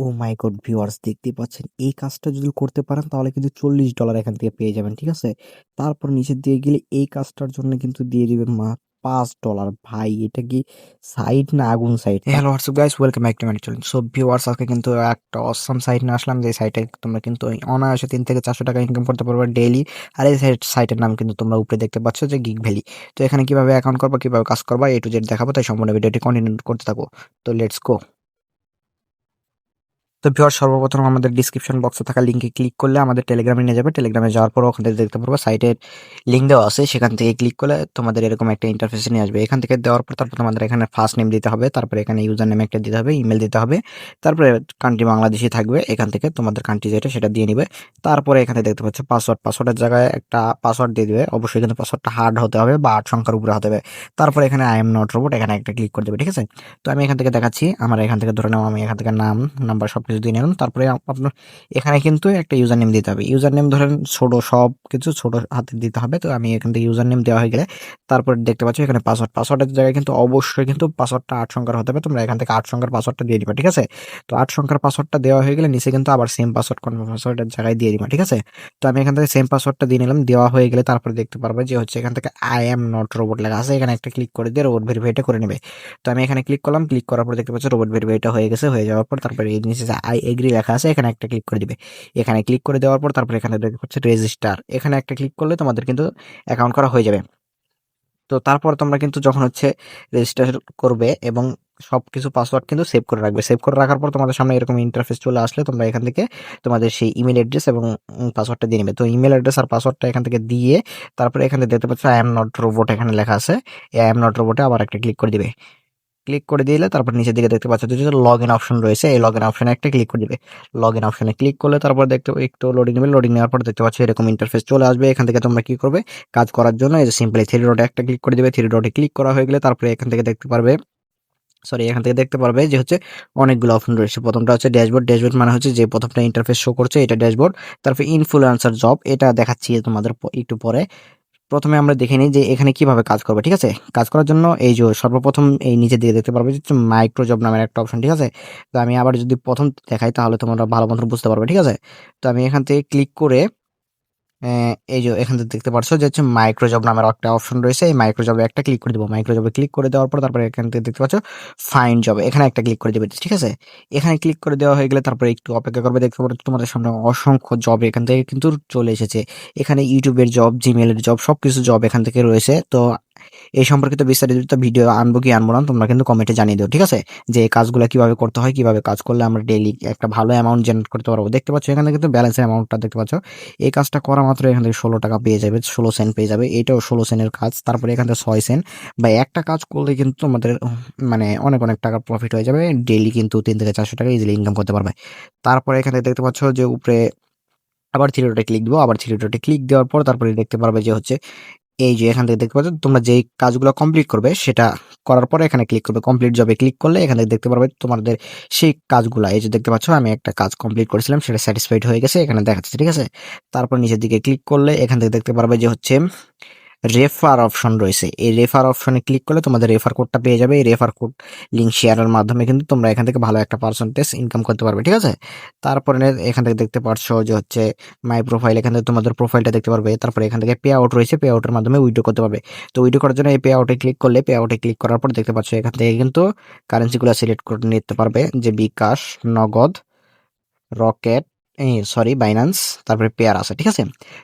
ও মাই god viewers দেখতে পাচ্ছেন। এই কাজটা যদি করতে পারেন, তাহলে কিন্তু চল্লিশ ডলার এখান থেকে পেয়ে যাবেন, ঠিক আছে? তারপর নিচের দিকে গেলে এই কাজটার জন্য কিন্তু দিয়ে দিবেন মা পাঁচ ডলার। ভাই, এটা কি সাইট না আগুন site? Hello WhatsApp guys welcome back to my channel so viewers আজকে কিন্তু একটা অসম সাইট নিয়ে আসলাম। যে সাইটে তোমরা কিন্তু অনায়াসে তিন থেকে চারশো টাকা ইনকাম করতে পারবে ডেইলি আর এই সাইট সাইটের নাম কিন্তু তোমরা উপরে দেখতে পাচ্ছ যে গিগ ভ্যালি তো এখানে কীভাবে অ্যাকাউন্ট করবা, কীভাবে কাজ করবা এ টু জেড দেখাবো। তাই সম্পূর্ণ ভিডিওটি কন্টিনিউ করতে থাকো। তো লেটস গো তো ভিউয়ার সর্বপ্রথম আমাদের ডিসক্রিপশন বক্সে থাকা লিঙ্কে ক্লিক করলে আমাদের টেলিগ্রামে নিয়ে যাবে। টেলিগ্রামে যাওয়ার পর ওখান থেকে দেখতে পারব সাইটের লিঙ্ক দেওয়া আছে। সেখান থেকে ক্লিক করলে তোমাদের এরকম একটা ইন্টারফেসে নিয়ে আসবে। এখান থেকে দেওয়ার পর তারপর তোমাদের এখানে ফার্স্ট নেম দিতে হবে, তারপরে এখানে ইউজার নেম একটা দিতে হবে ইমেল দিতে হবে, তারপরে কান্ট্রি বাংলাদেশি থাকবে। এখান থেকে তোমাদের কান্ট্রি যেটা, সেটা দিয়ে নিবে। তারপরে এখানে দেখতে পাচ্ছ পাসওয়ার্ড পাসওয়ার্ডের জায়গায় একটা পাসওয়ার্ড দিয়ে দেবে। অবশ্যই কিন্তু পাসওয়ার্ডটা হার্ড হতে হবে বা আট সংখ্যার উপরে হতে হবে। তারপরে এখানে আই এম নট রোবট এখানে একটা ক্লিক করে দেবে, ঠিক আছে? তো আমি এখান থেকে দেখাচ্ছি। আমার এখান থেকে ধরে নাও, আমি এখান থেকে নাম নাম্বার সব কিছু দিয়ে নিলাম তারপরে আপনার এখানে কিন্তু একটা ইউজার নেম দিতে হবে। ইউজার নেম ধরেন ছোট সব কিছু ছোট হাতে দিতে হবে, তো আমি এখান থেকে ইউজার নেম দেওয়া হয়ে গেলে তারপর দেখতে পাচ্ছি এখানে পাসওয়ার্ড পাসওয়ার্ডের জায়গায় কিন্তু অবশ্যই কিন্তু পাসওয়ার্ডটা আট সংখ্যার হতে হবে, তোমরা এখান থেকে আট সংখ্যার পাসওয়ার্ডটা দিয়ে দিবা, ঠিক আছে? তো আট সংখ্যার পাসওয়ার্ডটা দেওয়া হয়ে গেলে নিচে কিন্তু আবার সেম পাসওয়ার্ড কনফার্ম পাসওয়ার্ডের জায়গায় দিয়ে দিবা, ঠিক আছে? তো আমি এখান থেকে সেম পাসওয়ার্ডটা দিয়ে নিলাম, দেওয়া হয়ে গেলে তারপরে দেখতে পারবে যে হচ্ছে এখান থেকে আই এম নট রোবট লেখা আছে, এখানে একটা ক্লিক করে দিয়ে রোবট ভেরিফাইটা করে নেবে। তো আমি এখানে ক্লিক করলাম ক্লিক করার পর দেখতে পাচ্ছি রোবট ভেরিফাইটা হয়ে গেছে, হয়ে যাওয়ার পর তারপরে এই নিচে আই এগ্রি লেখা আছে, এখানে একটা ক্লিক করে দিবে। এখানে ক্লিক করে দেওয়ার পর তারপরে এখানে পাচ্ছি রেজিস্টার এখানে একটা ক্লিক করলে তোমাদের কিন্তু অ্যাকাউন্ট করা হয়ে যাবে। তো তারপর তোমরা কিন্তু যখন হচ্ছে রেজিস্টার করবে এবং সব কিছু পাসওয়ার্ড কিন্তু সেভ করে রাখবে। সেভ করে রাখার পর তোমাদের সামনে এরকম ইন্টারফেস চলে আসলে তোমরা এখান থেকে তোমাদের সেই ইমেল অ্যাড্রেস এবং পাসওয়ার্ডটা দিয়ে নেবে। তো ইমেল অ্যাড্রেস আর পাসওয়ার্ডটা এখান থেকে দিয়ে তারপরে এখানে দেখতে পাচ্ছ আই এম নট রোবট এখানে লেখা আছে। আই এম নট রোবটে আবার একটা ক্লিক করে দিবে। ক্লিক করে দিলে তারপর নিচের দিকে দেখতে পাচ্ছ যে লগ ইন অপশন রয়েছে। এই লগ ইন অপশনে একটা ক্লিক করে দিবে। লগ ইন অপশনে ক্লিক করলে তারপর দেখতে একটু লোডিং নেবে। লোডিং নেওয়ার পর দেখতে পাচ্ছ এরকম ইন্টারফেস চলে আসবে। এখান থেকে তোমরা কি করবে? কাজ করার জন্য এই যে সিম্পলি থ্রি ডটে একটা ক্লিক করে দিবে। থ্রি ডটে ক্লিক করা হয়ে গেলে তারপরে এখান থেকে দেখতে পারবে সরি এখান থেকে দেখতে পারবে যে হচ্ছে অনেকগুলো অপশন রয়েছে। প্রথমটা হচ্ছে ড্যাশবোর্ড ড্যাশবোর্ড মানে হচ্ছে যে প্রথমটা ইন্টারফেস শো করছে, এটা ড্যাশবোর্ড তারপরে ইনফ্লুয়েন্সার জব এটা দেখাচ্ছি তোমাদের একটু পরে। প্রথমে আমরা দেখে নিই যে এখানে কীভাবে কাজ করবে, ঠিক আছে? কাজ করার জন্য এই যে সর্বপ্রথম এই নিচের দিকে দেখতে পারবে যে মাইক্রোজব নামের একটা অপশন ঠিক আছে? তো আমি আবার যদি প্রথম দেখাই তাহলে তোমরা ভালো মতন বুঝতে পারবে, ঠিক আছে? তো আমি এখান থেকে ক্লিক করে এই যে এখান থেকে দেখতে পাচ্ছ যে হচ্ছে মাইক্রোজব নামের একটা অপশন রয়েছে। এই মাইক্রোজবে একটা ক্লিক করে দেবো। মাইক্রোজবে ক্লিক করে দেওয়ার পর তারপরে এখান থেকে দেখতে পাচ্ছ ফাইন জব এখানে একটা ক্লিক করে দেবে ঠিক আছে? এখানে ক্লিক করে দেওয়া হয়ে গেলে তারপরে একটু অপেক্ষা করবে। দেখতে পাচ্ছ তোমাদের সামনে অসংখ্য জব এখান থেকে কিন্তু চলে এসেছে। এখানে ইউটিউবের জব জিমেলের জব সব কিছু জব এখান থেকে রয়েছে। তো এই সম্পর্কিত বিস্তারিত ভিডিও আনব কি আনব না, তোমরা কিন্তু কমেন্টে জানিয়ে দিও, ঠিক আছে? যে কাজগুলো কীভাবে করতে হয়, কীভাবে কাজ করলে আমরা ডেইলি একটা ভালো অ্যামাউন্ট জেনারেট করতে পারব। দেখতে পাচ্ছ, এখানে কিন্তু ব্যালেন্সের অ্যামাউন্টটা দেখতে পাচ্ছ। এই কাজটা করা মাত্র এখান থেকে ষোলো টাকা পেয়ে যাবে, ষোলো সেন্ট পেয়ে যাবে। এটাও ষোলো সেন্টের কাজ, তারপরে এখান থেকে ছয় সেন্ট বা একটা কাজ করলে কিন্তু তোমাদের মানে অনেক অনেক টাকা প্রফিট হয়ে যাবে। ডেইলি কিন্তু তিন থেকে চারশো টাকা ইজিলি ইনকাম করতে পারবে। তারপরে এখানে দেখতে পাচ্ছ যে উপরে আবার থ্রি ক্লিক দেবো, আবার থ্রি ডটে ক্লিক দেওয়ার পর তারপরে দেখতে পারবে যে হচ্ছে এই যে এখান থেকে দেখতে পাচ্ছ, তোমরা যেই কাজগুলো কমপ্লিট করবে, সেটা করার পরে এখানে ক্লিক করবে। কমপ্লিট জবে ক্লিক করলে এখান থেকে দেখতে পারবে তোমাদের সেই কাজগুলো। এই যে দেখতে পাচ্ছ, আমি একটা কাজ কমপ্লিট করেছিলাম, সেটা স্যাটিসফাইড হয়ে গেছে, এখানে দেখাচ্ছে, ঠিক আছে? তারপর নিচের দিকে ক্লিক করলে এখান থেকে দেখতে পারবে যে হচ্ছে রেফার অপশন রয়েছে। এই রেফার অপশনে ক্লিক করলে তোমাদের রেফার কোডটা পেয়ে যাবে। এই রেফার কোড লিঙ্ক শেয়ারের মাধ্যমে কিন্তু তোমরা এখান থেকে ভালো একটা পার্সেন্টেজ ইনকাম করতে পারবে, ঠিক আছে? তারপরে এখান থেকে দেখতে পারছ যে হচ্ছে মাই প্রোফাইল এখান থেকে তোমাদের প্রোফাইলটা দেখতে পারবে। তারপরে এখান থেকে পে আউট রয়েছে পে আউটের মাধ্যমে উইড্রো করতে পারবে। তো উইড্রো করার জন্য এই পে আউটে ক্লিক করলে পে আউটে ক্লিক করার পর দেখতে পাচ্ছ এখান থেকে কিন্তু কারেন্সিগুলো সিলেক্ট করে নিতে পারবে। যে bKash, Nagad Rocket sorry Binance তারপরে পেয়ার আছে, ঠিক আছে?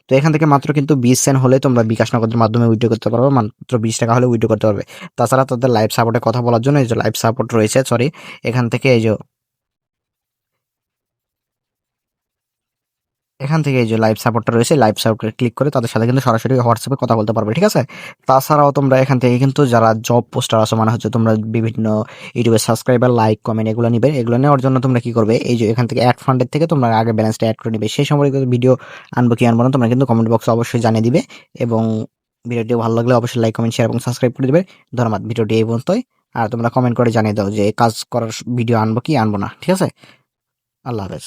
তো এখান থেকে মাত্র কিন্তু বিশ সেন্ট হলে তোমরা বিকাশ নগদের মাধ্যমে উইড্রো করতে পারবে, মাত্র বিশ টাকা হলে উইড্রো করতে পারবে। তাছাড়া তাদের লাইফ সাপোর্টে কথা বলার জন্য এই যে লাইফ সাপোর্ট রয়েছে সরি এখান থেকে এই যে এখান থেকে এই যে লাইভ সাপোর্টটা রয়েছে লাইভ সাপোর্টে ক্লিক করে তাদের সাথে কিন্তু সরাসরি হোয়াটসঅ্যাপে কথা বলতে পারবে, ঠিক আছে? তাছাড়াও তোমরা এখান থেকে কিন্তু যারা জব পোস্টার আছে মানে হচ্ছে তোমরা বিভিন্ন ইউটিউবে সাবস্ক্রাইবার লাইক কমেন্ট এগুলো নিবে, এগুলো নেওয়ার জন্য তোমরা কি করবে? এই যে এখান থেকে অ্যাড ফান্ডের থেকে তোমরা আগে ব্যালেন্সটা অ্যাড করে নিবে। সেই সম্পর্কে ভিডিও আনব কি আনব না, তোমরা কিন্তু কমেন্ট বক্সে অবশ্যই জানিয়ে দিবে এবং ভিডিওটি ভালো লাগলে অবশ্যই লাইক কমেন্ট শেয়ার এবং সাবস্ক্রাইব করে দিবে। ধন্যবাদ ভিডিওটি এই পর্যন্তই। আর তোমরা কমেন্ট করে জানিয়ে দাও যে কাজ করার ভিডিও আনব কি আনব না, ঠিক আছে? আল্লাহ হাফেজ।